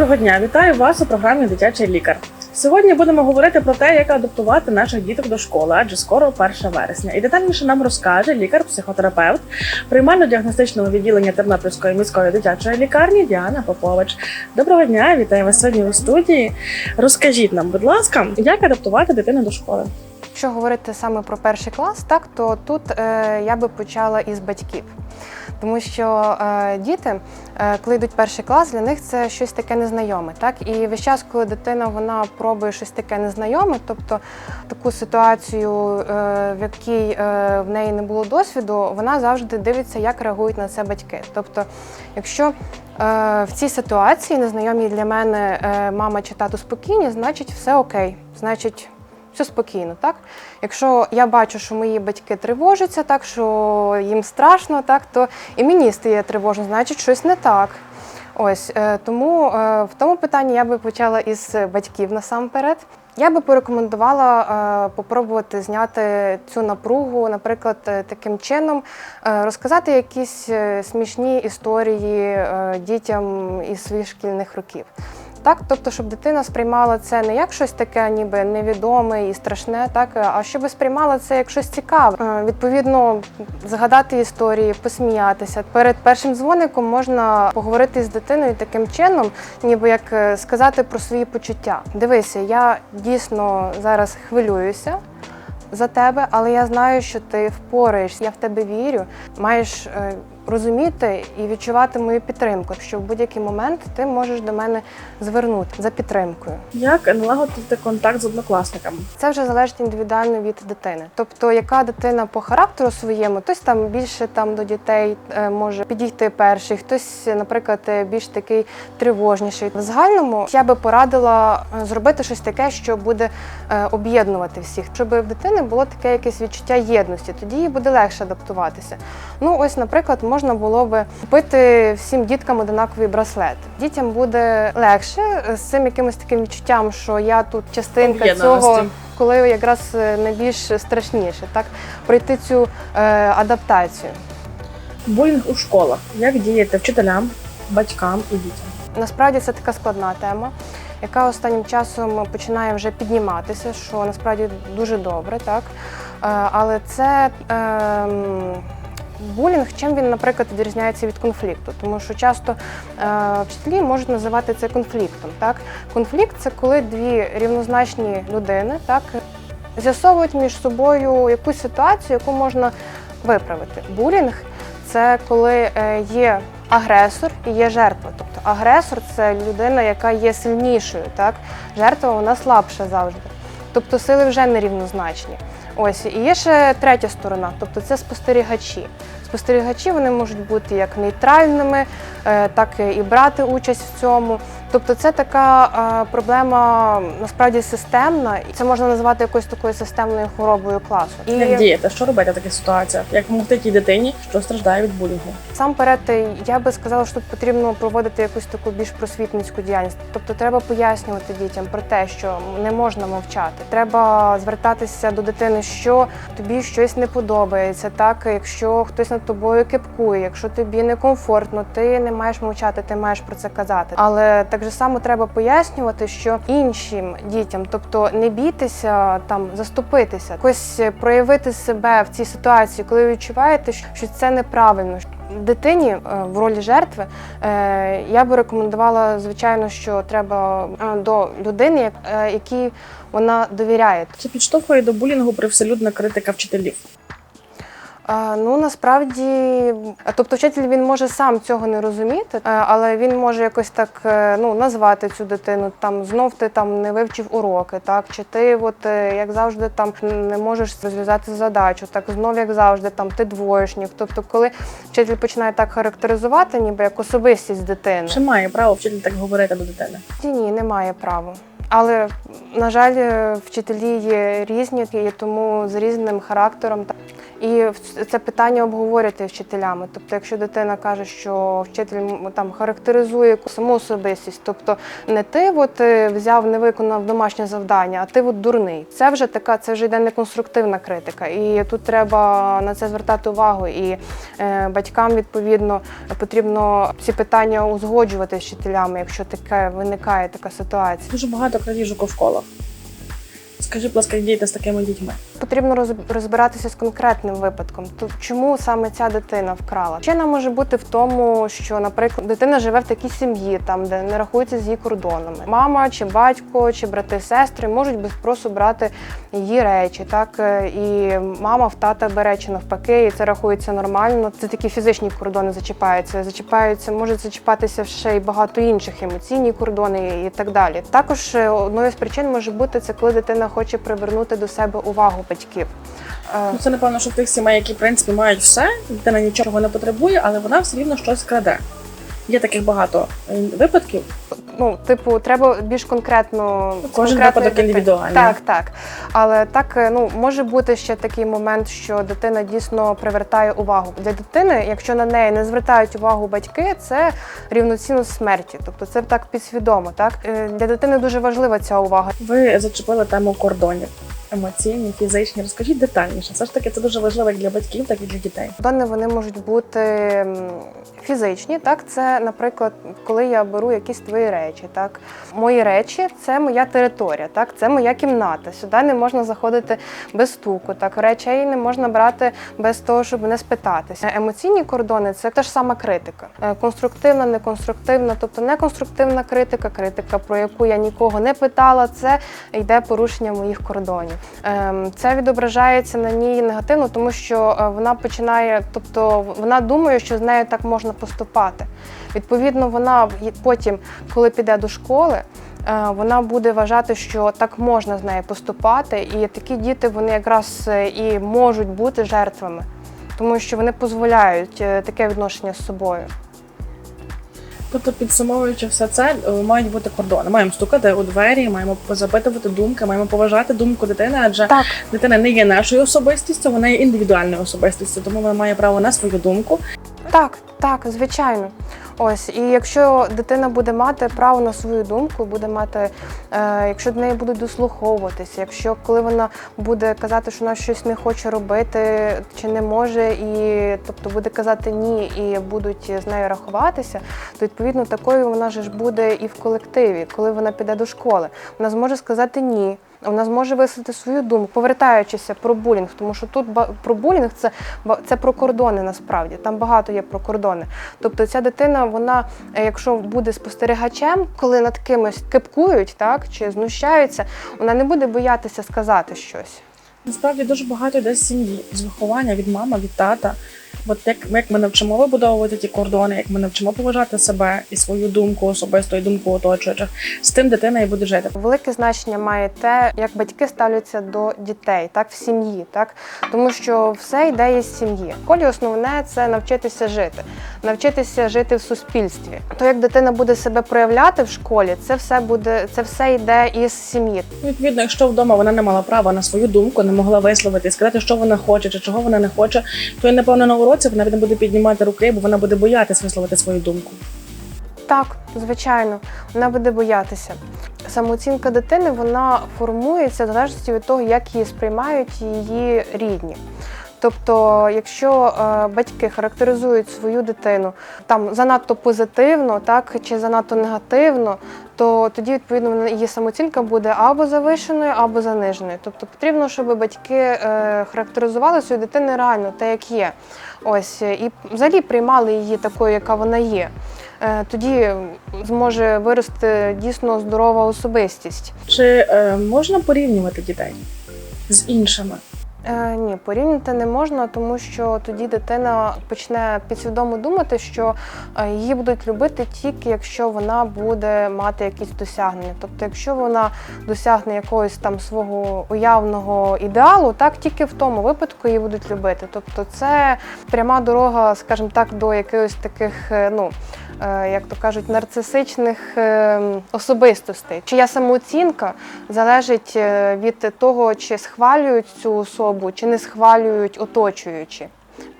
Доброго дня, вітаю вас у програмі Дитячий лікар. Сьогодні будемо говорити про те, як адаптувати наших діток до школи, адже скоро 1 вересня. І детальніше нам розкаже лікар-психотерапевт приймально-діагностичного відділення Тернопільської міської дитячої лікарні Діана Попович. Доброго дня, вітаю вас сьогодні у студії. Розкажіть нам, будь ласка, як адаптувати дитину до школи? Якщо говорити саме про перший клас, так то тут е, я би почала із батьків. Тому що е, діти, е, коли йдуть перший клас, для них це щось таке незнайоме. Так? І весь час, коли дитина вона пробує щось таке незнайоме, тобто таку ситуацію, е, в якій е, в неї не було досвіду, вона завжди дивиться, як реагують на це батьки. Тобто, якщо е, в цій ситуації незнайомі для мене е, мама чи тато спокійні, значить все окей. Значить, все спокійно, так? Якщо я бачу, що мої батьки тривожаться, так що їм страшно, так то і мені стає тривожно, значить щось не так. Ось е, тому е, в тому питанні я би почала із батьків насамперед. Я би порекомендувала е, попробувати зняти цю напругу, наприклад, таким чином розказати якісь смішні історії дітям із своїх шкільних років. Так, тобто, щоб дитина сприймала це не як щось таке, ніби невідоме і страшне, так а щоб сприймала це як щось цікаве. Е, Відповідно, згадати історії, посміятися. Перед першим дзвоником можна поговорити з дитиною таким чином, ніби як е, сказати про свої почуття. Дивися, я дійсно зараз хвилююся. За тебе, але я знаю, що ти впораєшся. Я в тебе вірю. Маєш е, розуміти і відчувати мою підтримку, що в будь-який момент ти можеш до мене звернути за підтримкою. Як налагодити контакт з однокласниками? Це вже залежить індивідуально від дитини. Тобто, яка дитина по характеру своєму, хтось там більше там до дітей е, може підійти перший, хтось, наприклад, е, більш такий тривожніший. В загальному я би порадила е, зробити щось таке, що буде об'єднувати всіх, щоб в дитини було таке якесь відчуття єдності. Тоді їй буде легше адаптуватися. Ну, ось, наприклад, можна було би купити всім діткам одинакові браслети. Дітям буде легше е, з цим якимось таким відчуттям, що я тут частинка цього коли якраз е, найбільш страшніше, так пройти цю е, адаптацію. Булінг у школах. Як діяти вчителям, батькам і дітям? Насправді це така складна тема, яка останнім часом починає вже підніматися, що насправді дуже добре, так Е, але це. ем, Булінг, чим він, наприклад, відрізняється від конфлікту, тому що часто е, вчителі можуть називати це конфліктом. Так, конфлікт це коли дві рівнозначні людини так з'ясовують між собою якусь ситуацію, яку можна виправити. Булінг це коли е, є агресор і є жертва. Тобто агресор це людина, яка є сильнішою, так жертва вона слабша завжди. Тобто сили вже нерівнозначні. Ось і є ще третя сторона, тобто це спостерігачі. Спостерігачі вони можуть бути як нейтральними, е, так і брати участь в цьому. Тобто, це така е, проблема насправді системна, і це можна назвати якоюсь такою системною хворобою класу. І Як діяти? Що робити в таких ситуаціях? Як допомогти тій дитині, що страждає від булінгу? Сам перед я би сказала, що тут потрібно проводити якусь таку більш просвітницьку діяльність. Тобто треба пояснювати дітям про те, що не можна мовчати. Треба звертатися до дитини, що тобі щось не подобається. Так, якщо хтось над тобою кипкує, якщо тобі некомфортно, ти не маєш мовчати, ти маєш про це казати. Але так же само треба пояснювати, що іншим дітям, тобто не бійтеся там заступитися, якось проявити себе в цій ситуації, коли ви відчуваєте, що це неправильно. Дитині е, в ролі жертви е, я би рекомендувала, звичайно, що треба е, до людини, якій вона довіряє. Чи підштовхує до булінгу привселюдна критика вчителів? Е, Ну насправді, тобто вчитель він може сам цього не розуміти, але він може якось так е, ну назвати цю дитину. Там знов ти там не вивчив уроки, так чи ти, от е, як завжди, там не можеш розв'язати задачу, так знов як завжди, там ти двоєшнік. Тобто, коли вчитель починає так характеризувати, ніби як особистість дитини, Чи має право вчитель так говорити до дитини? ні, немає права. Але на жаль, е, вчителі є різні, і тому з різним характером. І це питання обговорювати вчителями. Тобто, якщо дитина каже, що вчитель там характеризує саму особистість, тобто не ти от е, взяв, не виконав домашнє завдання, а ти от дурний. Це вже така, це вже йде неконструктивна критика. І тут треба на це звертати увагу. І е, батькам відповідно потрібно ці питання узгоджувати з вчителями, якщо таке виникає така ситуація. Дуже багато крадіжок у школах. Скажи, будь ласка, як діяти з такими дітьми? Потрібно роз- розбиратися з конкретним випадком. То чому саме ця дитина вкрала? Причина може бути в тому, що, наприклад, дитина живе в такій сім'ї, там де не рахується з її кордонами. Мама чи батько, чи брати, сестри можуть без спросу брати її речі. Так е, і мама в тата бере чи навпаки, і це рахується нормально. Це такі фізичні кордони зачіпаються. Зачіпаються, можуть зачіпатися ще й багато інших емоційні кордони і так далі. Також е, одною з причин може бути це, коли дитина хоче привернути до себе увагу батьків. Ну, це напевно, що в тих сімей, які в принципі мають все, дитина нічого не потребує, але вона все рівно щось краде. Є таких багато е, випадків. Ну, типу, треба більш конкретно Кожен випадок індивідуальний. Так, так. Але так е, ну може бути ще такий момент, що дитина дійсно привертає увагу. Для дитини, якщо на неї не звертають увагу батьки, це рівноцінно смерті. Тобто це так підсвідомо. Так Е, для дитини дуже важлива ця увага. Ви зачепили тему кордонів. Емоційні, фізичні. Розкажіть детальніше. Все ж таки, це дуже важливо як для батьків, так і для дітей. Кордони вони можуть бути фізичні. Так, це, наприклад, коли я беру якісь твої речі. Так, мої речі це моя територія, так, це моя кімната. Сюди не можна заходити без стуку. Так, речей не можна брати без того, щоб не спитатися. Емоційні кордони це теж сама критика. Е, Конструктивна, неконструктивна, тобто неконструктивна критика, критика, про яку я нікого не питала, це йде порушення моїх кордонів. Ем, Це відображається на ній негативно, тому що е, вона починає, тобто вона думає, що з нею так можна поступати. Відповідно, вона потім, коли піде до школи, е, вона буде вважати, що так можна з нею поступати, і такі діти вони якраз е, і можуть бути жертвами, тому що вони дозволяють таке відношення з собою. Тобто, підсумовуючи все це, е, мають бути кордони. Маємо стукати у двері, маємо запитувати думки, маємо поважати думку дитини, адже Так. дитина не є нашою особистістю, вона є індивідуальною особистістю, тому вона має право на свою думку. Так, так, звичайно. Ось, і якщо дитина буде мати право на свою думку, буде мати, е, якщо до неї будуть дослуховуватися, якщо коли вона буде казати, що вона щось не хоче робити чи не може, і тобто буде казати ні, і будуть з нею рахуватися, то відповідно такою вона ж буде і в колективі, коли вона піде до школи. Вона зможе сказати ні. Вона зможе висловити свою думку, повертаючися про булінг, тому що тут про булінг це, це про кордони насправді. Там багато є про кордони. Тобто ця дитина, вона, е, якщо буде спостерігачем, коли над кимось кипкують, так чи знущаються, вона не буде боятися сказати щось. Насправді дуже багато йде сім'ї, з виховання від мами, від тата. От як, як ми навчимо вибудовувати ті кордони, як ми навчимо поважати себе і свою думку особисто, і думку оточуючих, з тим дитина і буде жити. Велике значення має те, як батьки ставляться до дітей, так в сім'ї, так тому що все йде із сім'ї. В школі основне це навчитися жити, навчитися жити в суспільстві. То як дитина буде себе проявляти в школі, це все буде, це все йде із сім'ї. Відповідно, якщо вдома вона не мала права на свою думку, не могла висловити, сказати, що вона хоче чи чого вона не хоче, то і напевно на уроці вона не буде піднімати руки, бо вона буде боятися висловити свою думку. Так, звичайно, вона буде боятися. Самооцінка дитини вона формується в залежності від того, як її сприймають її рідні. Тобто, якщо е, батьки характеризують свою дитину там занадто позитивно, так чи занадто негативно, то тоді відповідно її самооцінка буде або завишеною, або заниженою. Тобто потрібно, щоб батьки е, характеризували свою дитину реально те, як є. Ось і взагалі приймали її такою, яка вона є. Е, Тоді зможе вирости дійсно здорова особистість. Чи можна порівнювати дітей з іншими? Е, ні, порівняти не можна, тому що тоді дитина почне підсвідомо думати, що е, її будуть любити тільки якщо вона буде мати якісь досягнення. Тобто, якщо вона досягне якогось там свого уявного ідеалу, так тільки в тому випадку її будуть любити. Тобто, це пряма дорога, скажімо так, до якихось таких е, ну. Е, як то кажуть, нарцисичних е, особистостей. Чия самооцінка залежить е, від того, чи схвалюють цю особу, чи не схвалюють оточуючі.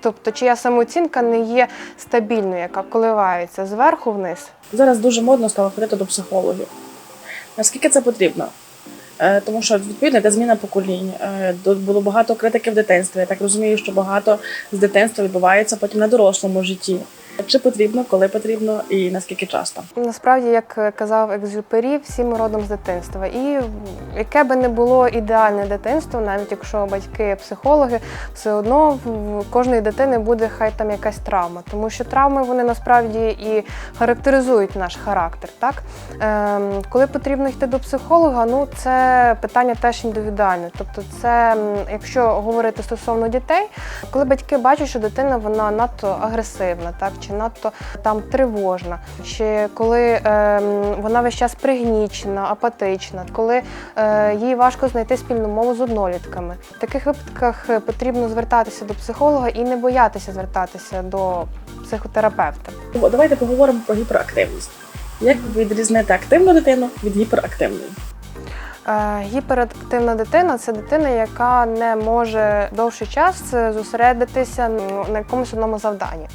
Тобто, чия самооцінка не є стабільною, яка коливається зверху вниз. Зараз дуже модно стало ходити до психологів. Наскільки це потрібно? Тому що відповідно йде зміна поколінь. Було багато критики в дитинстві. Я так розумію, що багато з дитинства відбувається потім на дорослому житті. Чи потрібно, коли потрібно і наскільки часто? Насправді, як казав Екзюпері, всі ми родом з дитинства. І яке би не було ідеальне дитинство, навіть якщо батьки психологи, все одно в кожної дитини буде хай там якась травма. Тому що травми вони насправді і характеризують наш характер. Так? Ем, коли потрібно йти до психолога, ну це питання теж індивідуальне. Тобто, це якщо говорити стосовно дітей, коли батьки бачать, що дитина вона надто агресивна, так чи надто там тривожна, чи коли ем, вона весь час пригнічена, апатична, коли е, їй важко знайти спільну мову з однолітками. В таких випадках е, потрібно звертатися до психолога і не боятися звертатися до психотерапевта. Давайте поговоримо про гіперактивність. Як відрізнити активну дитину від гіперактивної? Е, Гіперактивна дитина це дитина, яка не може довший час е, зосередитися на якомусь одному завданні.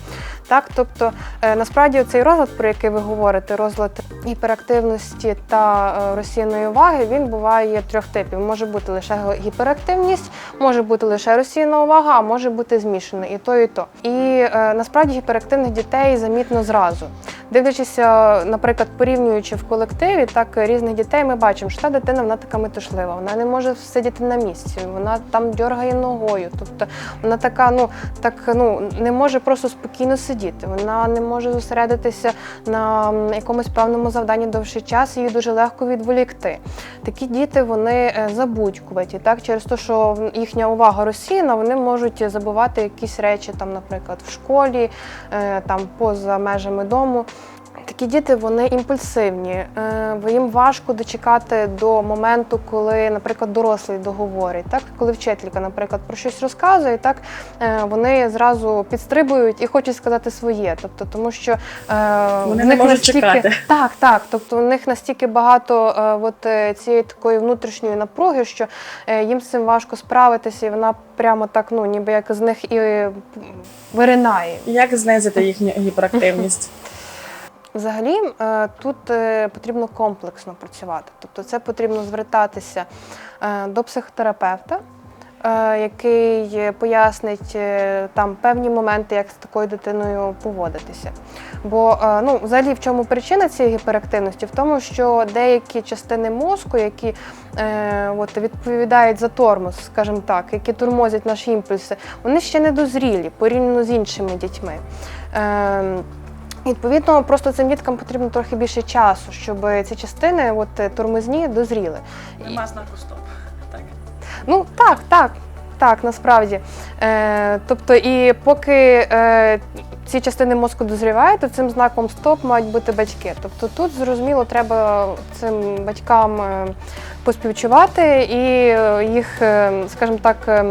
Так, тобто е, насправді цей розлад, про який ви говорите, розлад гіперактивності та е, розсіяної уваги, він буває трьох типів. Може бути лише гіперактивність, може бути лише розсіяна увага, а може бути змішана і то, і то. І е, насправді гіперактивних дітей замітно зразу. Дивлячися, наприклад, порівнюючи в колективі так різних дітей, ми бачимо, що та дитина вона така метушлива, вона не може сидіти на місці, вона там дьоргає ногою. Тобто вона така, ну так ну не може просто спокійно сидіти. Вона не може зосередитися на якомусь певному завданні довший час, її дуже легко відволікти. Такі діти вони е, забудькуваті, так через те, що їхня увага розсіяна, вони можуть забувати якісь речі, там, наприклад, в школі, е, там поза межами дому. Такі діти вони імпульсивні, е, бо їм важко дочекати до моменту, коли, наприклад, дорослий договорить. Так, коли вчителька, наприклад, про щось розказує, так е, вони зразу підстрибують і хочуть сказати своє. Тобто, тому що е, Вони в не них можуть настільки, чекати. Так, так. Тобто, у них настільки багато от, цієї такої внутрішньої напруги, що їм з цим важко справитися, і вона прямо так, ну ніби як з них і виринає. Як знизити їхню гіперактивність? Взагалі е, тут е, потрібно комплексно працювати. Тобто, це потрібно звертатися е, до психотерапевта, який пояснить там певні моменти, як з такою дитиною поводитися. Бо ну, взагалі в чому причина цієї гіперактивності? В тому, що деякі частини мозку, які е, от, відповідають за тормоз, скажімо так, які тормозять наші імпульси, вони ще не дозрілі порівняно з іншими дітьми. Е, Відповідно, просто цим діткам потрібно трохи більше часу, щоб ці частини, от е, тормозні, дозріли. Нема знаку стоп. Так. Ну так, так, так, насправді. Е, тобто, і поки е, ці частини мозку дозрівають, то цим знаком стоп мають бути батьки. Тобто тут зрозуміло, треба цим батькам е, поспівчувати і їх, е, скажімо так. е,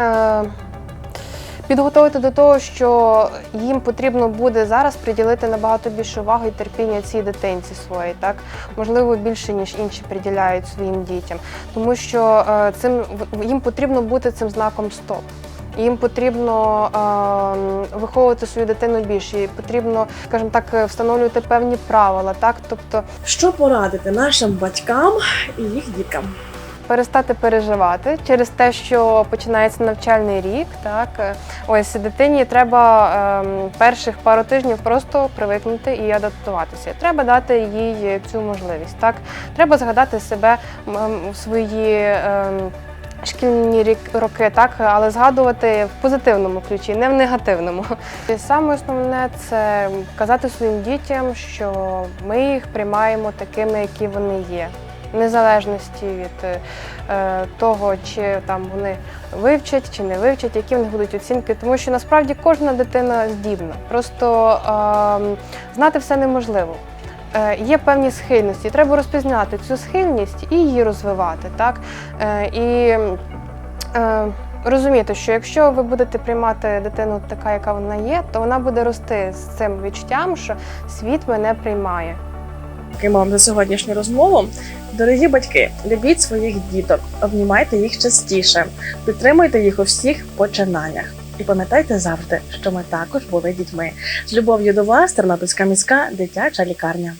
е, Підготовити до того, що їм потрібно буде зараз приділити набагато більше уваги і терпіння цій дитинці своїй, так можливо більше ніж інші приділяють своїм дітям, тому що е, цим їм потрібно бути цим знаком стоп. Їм потрібно е, виховувати свою дитину більше, їй потрібно, скажімо так, встановлювати певні правила, так тобто Що порадити нашим батькам і їх діткам? Перестати переживати через те, що починається навчальний рік. Так ось дитині треба ем, перших пару тижнів просто привикнути і адаптуватися. Треба дати їй цю можливість. Так треба згадати себе м, м, в свої. ем, Шкільні рік- роки, так, але згадувати в позитивному ключі, не в негативному. І саме основне це казати своїм дітям, що ми їх приймаємо такими, які вони є незалежності від е, того, чи там вони вивчать чи не вивчать, які в них будуть оцінки, тому що насправді кожна дитина здібна. Просто е, знати все неможливо. Е, Є певні схильності, треба розпізнати цю схильність і її розвивати. Так? Е, І розуміти, що якщо ви будете приймати дитину така, яка вона є, то вона буде рости з цим відчуттям, що світ мене приймає. Дякуємо вам за сьогоднішню розмову. Дорогі батьки, любіть своїх діток, обнімайте їх частіше, підтримуйте їх у всіх починаннях. І пам'ятайте завжди, що ми також були дітьми. З любов'ю до вас, Тернопільська міська дитяча лікарня.